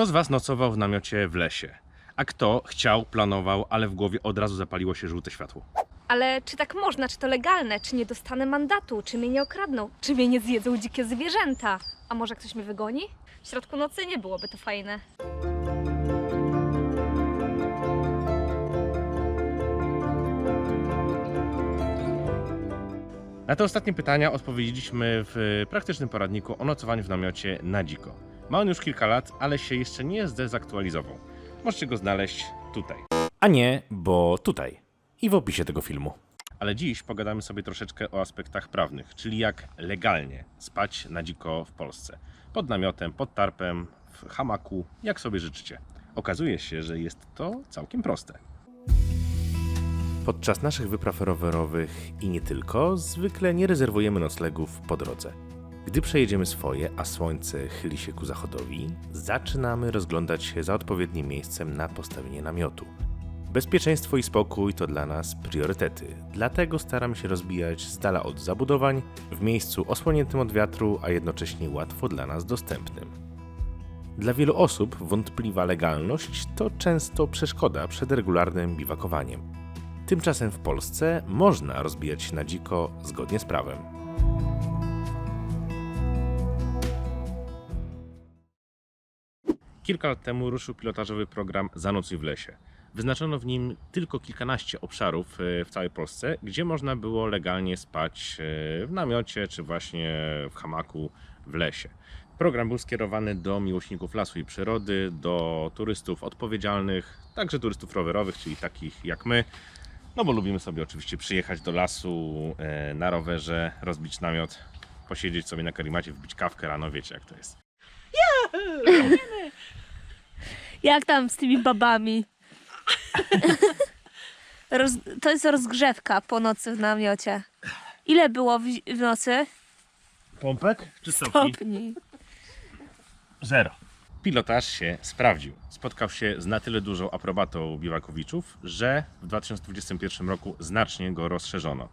Kto z Was nocował w namiocie w lesie? A kto chciał, planował, ale w głowie od razu zapaliło się żółte światło? Ale czy tak można? Czy to legalne? Czy nie dostanę mandatu? Czy mnie nie okradną? Czy mnie nie zjedzą dzikie zwierzęta? A może ktoś mnie wygoni? W środku nocy nie byłoby to fajne. Na te ostatnie pytania odpowiedzieliśmy w praktycznym poradniku o nocowaniu w namiocie na dziko. Ma on już kilka lat, ale się jeszcze nie zdezaktualizował. Możecie go znaleźć tutaj. A nie, bo tutaj i w opisie tego filmu. Ale dziś pogadamy sobie troszeczkę o aspektach prawnych, czyli jak legalnie spać na dziko w Polsce. Pod namiotem, pod tarpem, w hamaku, jak sobie życzycie. Okazuje się, że jest to całkiem proste. Podczas naszych wypraw rowerowych i nie tylko, zwykle nie rezerwujemy noclegów po drodze. Gdy przejedziemy swoje, a słońce chyli się ku zachodowi, zaczynamy rozglądać się za odpowiednim miejscem na postawienie namiotu. Bezpieczeństwo i spokój to dla nas priorytety, dlatego staramy się rozbijać z dala od zabudowań, w miejscu osłoniętym od wiatru, a jednocześnie łatwo dla nas dostępnym. Dla wielu osób wątpliwa legalność to często przeszkoda przed regularnym biwakowaniem. Tymczasem w Polsce można rozbijać się na dziko zgodnie z prawem. Kilka lat temu ruszył pilotażowy program Zanocuj w lesie. Wyznaczono w nim tylko kilkanaście obszarów e, w całej Polsce, gdzie można było legalnie spać e, w namiocie czy właśnie w hamaku w lesie. Program był skierowany do miłośników lasu i przyrody, do turystów odpowiedzialnych, także turystów rowerowych, czyli takich jak my. No bo lubimy sobie oczywiście przyjechać do lasu e, na rowerze, rozbić namiot, posiedzieć sobie na karimacie, wbić kawkę rano, wiecie jak to jest. Jak tam z tymi babami? Roz, to jest rozgrzewka po nocy w namiocie. Ile było w, w nocy? Pompek czy stopni? Stopni. Zero. Pilotaż się sprawdził. Spotkał się z na tyle dużą aprobatą biwakowiczów, że w 2021 roku znacznie go rozszerzono.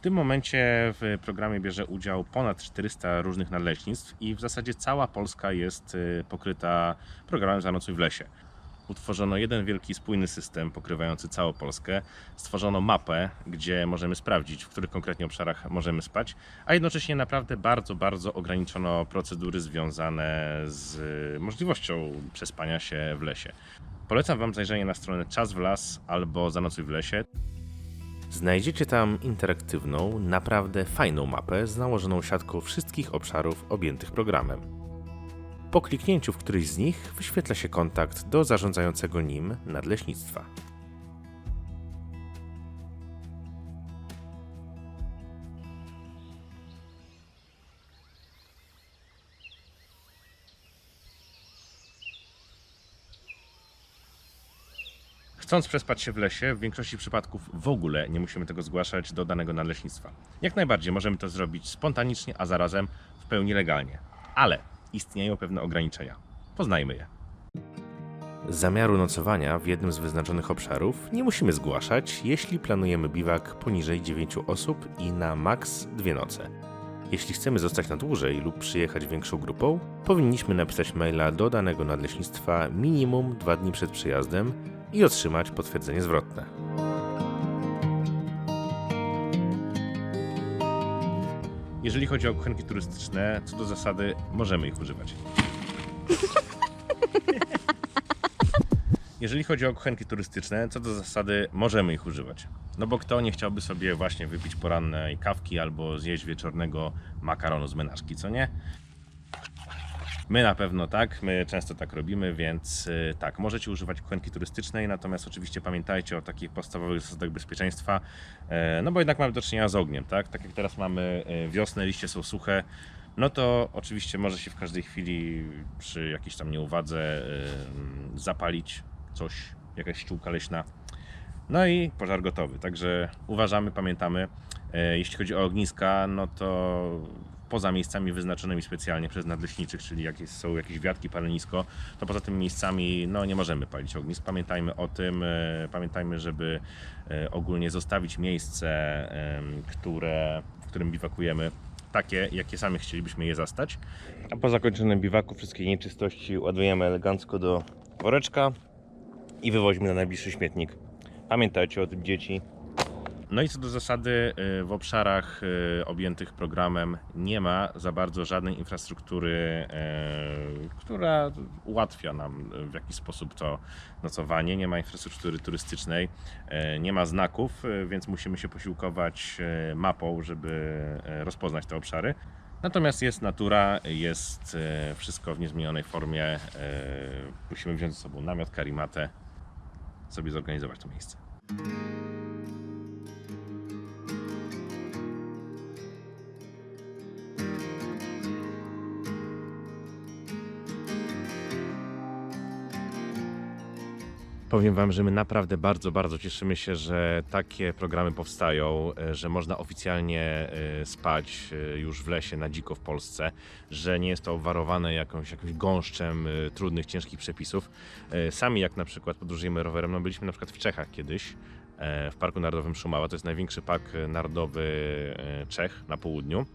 W tym momencie w programie bierze udział ponad 400 różnych nadleśnictw i w zasadzie cała Polska jest y, pokryta programem Zanocuj w lesie. Utworzono jeden wielki spójny system pokrywający całą Polskę. Stworzono mapę, gdzie możemy sprawdzić, w których konkretnie obszarach możemy spać, a jednocześnie naprawdę bardzo, bardzo ograniczono procedury związane z możliwością przespania się w lesie. Polecam Wam zajrzenie na stronę Czas w las albo Zanocuj w lesie. Znajdziecie tam interaktywną, naprawdę fajną mapę z nałożoną siatką wszystkich obszarów objętych programem. Po kliknięciu w któryś z nich wyświetla się kontakt do zarządzającego nim nadleśnictwa. Chcąc przespać się w lesie, w większości przypadków w ogóle nie musimy tego zgłaszać do danego nadleśnictwa. Jak najbardziej możemy to zrobić spontanicznie, a zarazem w pełni legalnie. Ale istnieją pewne ograniczenia. Poznajmy je. Zamiaru nocowania w jednym z wyznaczonych obszarów nie musimy zgłaszać, jeśli planujemy biwak poniżej 9 osób i na maks dwie noce. Jeśli chcemy zostać na dłużej lub przyjechać większą grupą, powinniśmy napisać maila do danego nadleśnictwa minimum dwa dni przed przyjazdem i otrzymać potwierdzenie zwrotne. Jeżeli chodzi o kuchenki turystyczne, co do zasady możemy ich używać. Jeżeli chodzi o kuchenki turystyczne, co do zasady możemy ich używać. No bo kto nie chciałby sobie właśnie wypić porannej kawki albo zjeść wieczornego makaronu z menażki, co nie? My na pewno tak, my często tak robimy, więc y, tak, możecie używać kuchenki turystycznej, natomiast oczywiście pamiętajcie o takich podstawowych zasadach bezpieczeństwa, e, no bo jednak mamy do czynienia z ogniem, tak? Tak jak teraz mamy e, wiosnę, liście są suche, no to oczywiście może się w każdej chwili przy jakiejś tam nieuwadze e, zapalić coś, jakaś ściółka leśna. No i pożar gotowy, także uważamy, pamiętamy. Jeśli chodzi o ogniska, no to poza miejscami wyznaczonymi specjalnie przez nadleśniczych, czyli jak są jakieś wiatki, palenisko, to poza tymi miejscami no, nie możemy palić ognisk. Pamiętajmy o tym, e, pamiętajmy, żeby e, ogólnie zostawić miejsce, które, w którym biwakujemy takie, jakie sami chcielibyśmy je zastać. A po zakończonym biwaku wszystkie nieczystości ładujemy elegancko do woreczka i wywozimy na najbliższy śmietnik. Pamiętajcie o tym dzieci. No i co do zasady, y, w obszarach y, objętych programem nie ma za bardzo żadnej infrastruktury, y, która ułatwia nam w jakiś sposób to nocowanie. Nie ma infrastruktury turystycznej, nie ma znaków, więc musimy się posiłkować mapą, żeby rozpoznać te obszary. Natomiast jest natura, jest wszystko w niezmienionej formie. Musimy wziąć ze sobą namiot, karimatę, sobie zorganizować to miejsce. Powiem Wam, że my naprawdę bardzo, bardzo cieszymy się, że takie programy powstają, e, że można oficjalnie e, spać e, już w lesie na dziko w Polsce, że nie jest to obwarowane jakąś, jakimś gąszczem trudnych, ciężkich przepisów. Sami jak na przykład podróżujemy rowerem, no byliśmy na przykład w Czechach kiedyś, w Parku Narodowym Szumała, to jest największy park narodowy Czech na południu.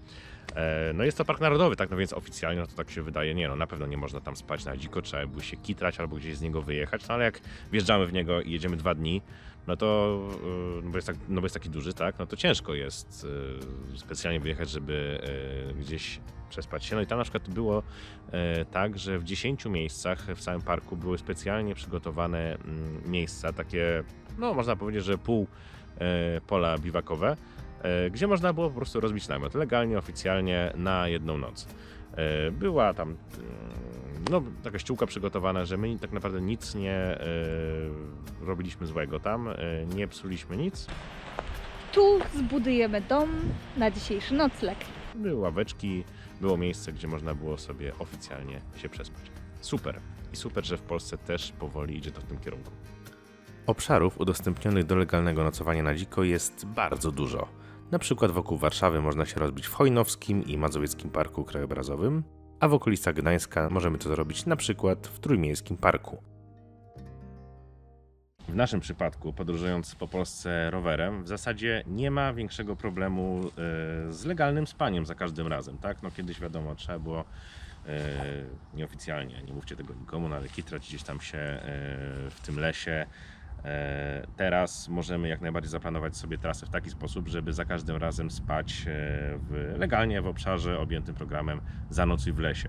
E, No jest to park narodowy, tak, no więc oficjalnie no to tak się wydaje, nie no, na pewno nie można tam spać na dziko, trzeba by się kitrać albo gdzieś z niego wyjechać, no ale jak wjeżdżamy w niego i jedziemy dwa dni, no to, y, no bo jest, tak, no bo jest taki duży, tak, no to ciężko jest y, specjalnie wyjechać, żeby y, gdzieś przespać się. No i tam na przykład było e, tak, że w 10 miejscach w całym parku były specjalnie przygotowane mm, miejsca, takie, no można powiedzieć, że pół e, pola biwakowe, gdzie można było po prostu rozbić namiot legalnie, oficjalnie na jedną noc. E, Była tam mm, no, taka ściółka przygotowana, że my tak naprawdę nic nie e, robiliśmy złego tam, e, nie psuliśmy nic. Tu zbudujemy dom na dzisiejszy nocleg. Były ławeczki, było miejsce, gdzie można było sobie oficjalnie się przespać. Super. I super, że w Polsce też powoli idzie to w tym kierunku. Obszarów udostępnionych do legalnego nocowania na dziko jest bardzo dużo. Na przykład wokół Warszawy można się rozbić w Chojnowskim i Mazowieckim Parku Krajobrazowym, a w okolicach Gdańska możemy to zrobić na przykład w Trójmiejskim Parku. W naszym przypadku, podróżując po Polsce rowerem, w zasadzie nie ma większego problemu e, z legalnym spaniem za każdym razem. Tak? No, kiedyś wiadomo, trzeba było e, nieoficjalnie, nie mówcie tego nikomu, no, ale kitrać gdzieś tam się e, w tym lesie. E, Teraz możemy jak najbardziej zaplanować sobie trasę w taki sposób, żeby za każdym razem spać e, w, legalnie w obszarze objętym programem Zanocuj w lesie.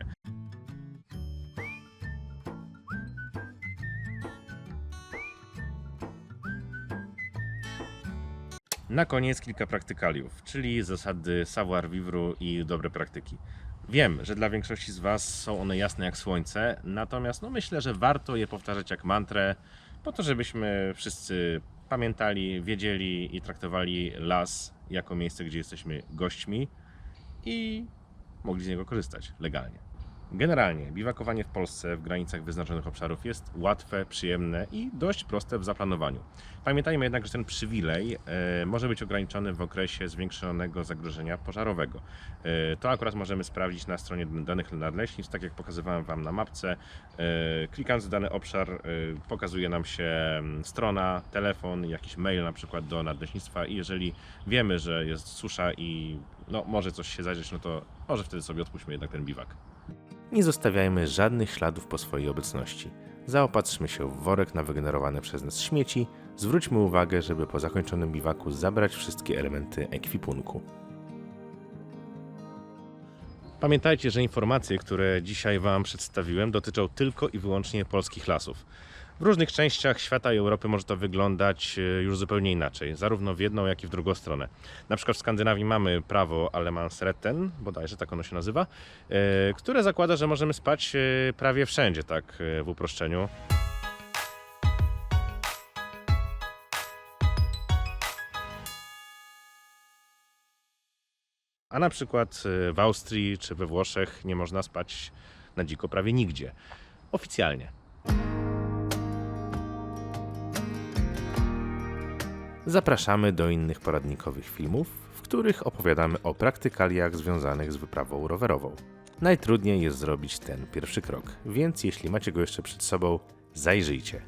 Na koniec kilka praktykaliów, czyli zasady savoir vivre i dobre praktyki. Wiem, że dla większości z Was są one jasne jak słońce, natomiast no myślę, że warto je powtarzać jak mantrę, po to, żebyśmy wszyscy pamiętali, wiedzieli i traktowali las jako miejsce, gdzie jesteśmy gośćmi i mogli z niego korzystać legalnie. Generalnie biwakowanie w Polsce w granicach wyznaczonych obszarów jest łatwe, przyjemne i dość proste w zaplanowaniu. Pamiętajmy jednak, że ten przywilej e, może być ograniczony w okresie zwiększonego zagrożenia pożarowego. E, to akurat możemy sprawdzić na stronie danych nadleśnictw, tak jak pokazywałem Wam na mapce. E, klikając w dany obszar pokazuje nam się mm, strona, telefon, jakiś mail na przykład do nadleśnictwa i jeżeli wiemy, że jest susza i no, może coś się zadzieć, no to może wtedy sobie odpuśćmy jednak ten biwak. Nie zostawiajmy żadnych śladów po swojej obecności. Zaopatrzmy się w worek na wygenerowane przez nas śmieci, zwróćmy uwagę, żeby po zakończonym biwaku zabrać wszystkie elementy ekwipunku. Pamiętajcie, że informacje, które dzisiaj Wam przedstawiłem, dotyczą tylko i wyłącznie polskich lasów. W różnych częściach świata i Europy może to wyglądać e, już zupełnie inaczej, zarówno w jedną, jak i w drugą stronę. Na przykład w Skandynawii mamy prawo Allemansretten, bodajże tak ono się nazywa, e, które zakłada, że możemy spać e, prawie wszędzie, tak w uproszczeniu. A na przykład w Austrii czy we Włoszech nie można spać na dziko prawie nigdzie. Oficjalnie. Zapraszamy do innych poradnikowych filmów, w których opowiadamy o praktykaliach związanych z wyprawą rowerową. Najtrudniej jest zrobić ten pierwszy krok, więc jeśli macie go jeszcze przed sobą, zajrzyjcie.